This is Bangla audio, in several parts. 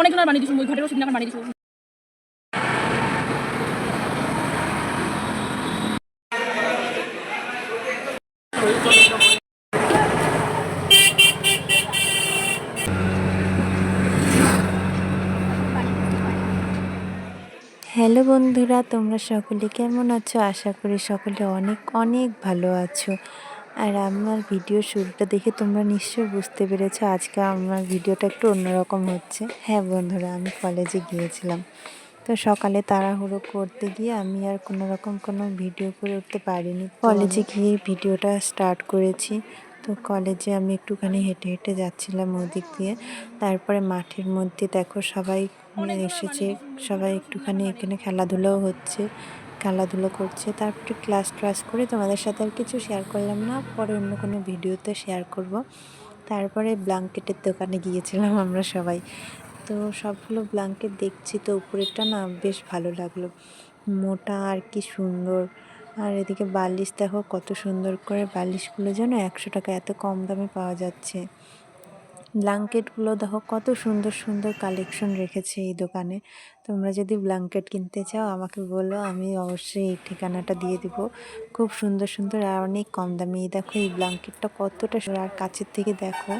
অনেকজনের বানিয়ে দিয়েছি ওই ঘরেরও সেদিন বানিয়ে দিয়েছি হ্যালো বন্ধুরা, তোমরা সকলে কেমন আছো? আশা করি সকলে অনেক অনেক ভালো আছো। আর আমার ভিডিও শুরুটা দেখে তোমরা নিশ্চয়ই বুঝতে পেরেছ আজকে আমার ভিডিওটা একটু অন্যরকম হচ্ছে। হ্যাঁ বন্ধুরা আমি কলেজে গিয়েছিলাম। তো সকালে তাড়াহুড়ো করতে গিয়ে আমি আর কোনো রকম কোনো ভিডিও করে উঠতে পারিনি। কলেজে গিয়ে ভিডিওটা স্টার্ট করেছি। তো কলেজে আমি একটুখানি হেঁটে হেঁটে যাচ্ছিলাম ওদিক দিয়ে। তারপরে মাঠের মধ্যে দেখো সবাই এসেছে সবাই একটুখানি এখানে খেলাধুলাও হচ্ছে। খেলাধুলো করছে, তারপরে ক্লাস ক্লাস করে তোমাদের সাথে আর কিছু শেয়ার করলাম না, পরে অন্য কোনো ভিডিওতে শেয়ার করব। তারপরে ব্ল্যাঙ্কেটের দোকানে গিয়েছিলাম আমরা সবাই। তো সবগুলো ব্ল্যাঙ্কেট দেখছি তো উপরেরটা না বেশ ভালো লাগল। মোটা আর কি সুন্দর। আর এদিকে বালিশ দেখো কত সুন্দর করে বালিশগুলো যেন একশো টাকা এত কম দামে পাওয়া যাচ্ছে। ব্ল্যাঙ্কেটগুলো দেখো, কত সুন্দর সুন্দর কালেকশন রেখেছে এই দোকানে। তোমরা যদি ব্ল্যাঙ্কেট কিনতে চাও, আমাকে বলো, আমি অবশ্যই এই ঠিকানাটা দিয়ে দিব। খুব সুন্দর সুন্দর আর অনেক কম দামে। এই দেখো, এই ব্ল্যাঙ্কেটটা কতটা আর কাছের থেকে দেখো,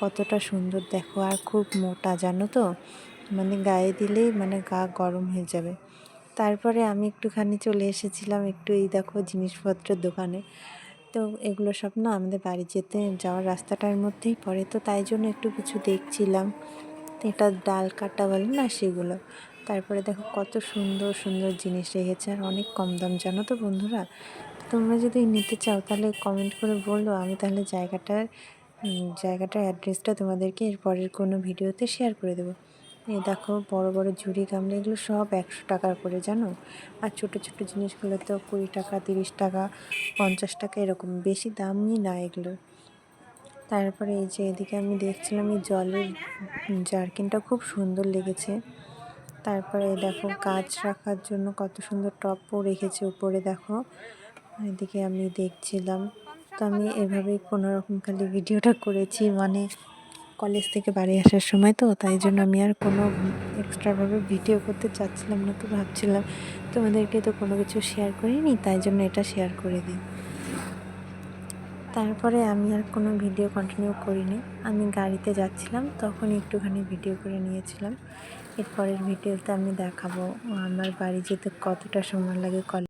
কতটা সুন্দর দেখো। আর খুব মোটা, জানো তো? মানে গায়ে দিলেই মানে গা গরম হয়ে যাবে। তারপরে আমি একটুখানি চলে এসেছিলাম একটু এই দেখো জিনিসপত্রের দোকানে। তো এগুলো সব না আমাদের বাড়ি যেতে যাওয়ার রাস্তাটার মধ্যেই পড়ে। তো তাই জন্য একটু কিছু দেখছিলাম। এটা ডাল কাটা বলে না সেগুলো। তারপরে দেখো কত সুন্দর সুন্দর জিনিস রেখেছে আর অনেক কম দাম। জানো তো বন্ধুরা? তোমরা যদি নিতে চাও তাহলে কমেন্ট করে বলো। আমি তাহলে জায়গাটার জায়গাটার অ্যাড্রেসটা তোমাদেরকে এর পরের কোনো ভিডিওতে শেয়ার করে দেবো। এই দেখো, বড় বড় ঝুড়ি গামলা, এগুলো সব একশো টাকার করে, জানো? আর ছোট ছোট জিনিসগুলো তো কুড়ি টাকা, তিরিশ টাকা, পঞ্চাশ টাকা, এরকম। বেশি দামই না এগুলো। তারপরে এই যে এদিকে আমি দেখছিলাম, এই জলের জারকিনটা খুব সুন্দর লেগেছে। তারপরে দেখো, গাছ রাখার জন্য কত সুন্দর টপও রেখেছে উপরে, দেখো। এদিকে আমি দেখছিলাম। তো আমি এভাবেই কোনো রকম খালি ভিডিওটা করেছি মানে কলেজ থেকে বাড়ি আসার সময় তো, তাই জন্য আমি আর কোনো এক্সট্রাভাবে ভিডিও করতে চাচ্ছিলাম না, তো ভাবছিলাম তোমাদেরকে তো কোনো কিছু শেয়ার করিনি, তাই জন্য এটা শেয়ার করে দিই। তারপরে আমি আর কোনো ভিডিও কন্টিনিউ করিনি। আমি গাড়িতে যাচ্ছিলাম, তখন একটুখানি ভিডিও করে নিয়েছিলাম। এরপরের ভিডিওতে আমি দেখাবো আমার বাড়ি যেতে কতটা সময় লাগে, কলেজ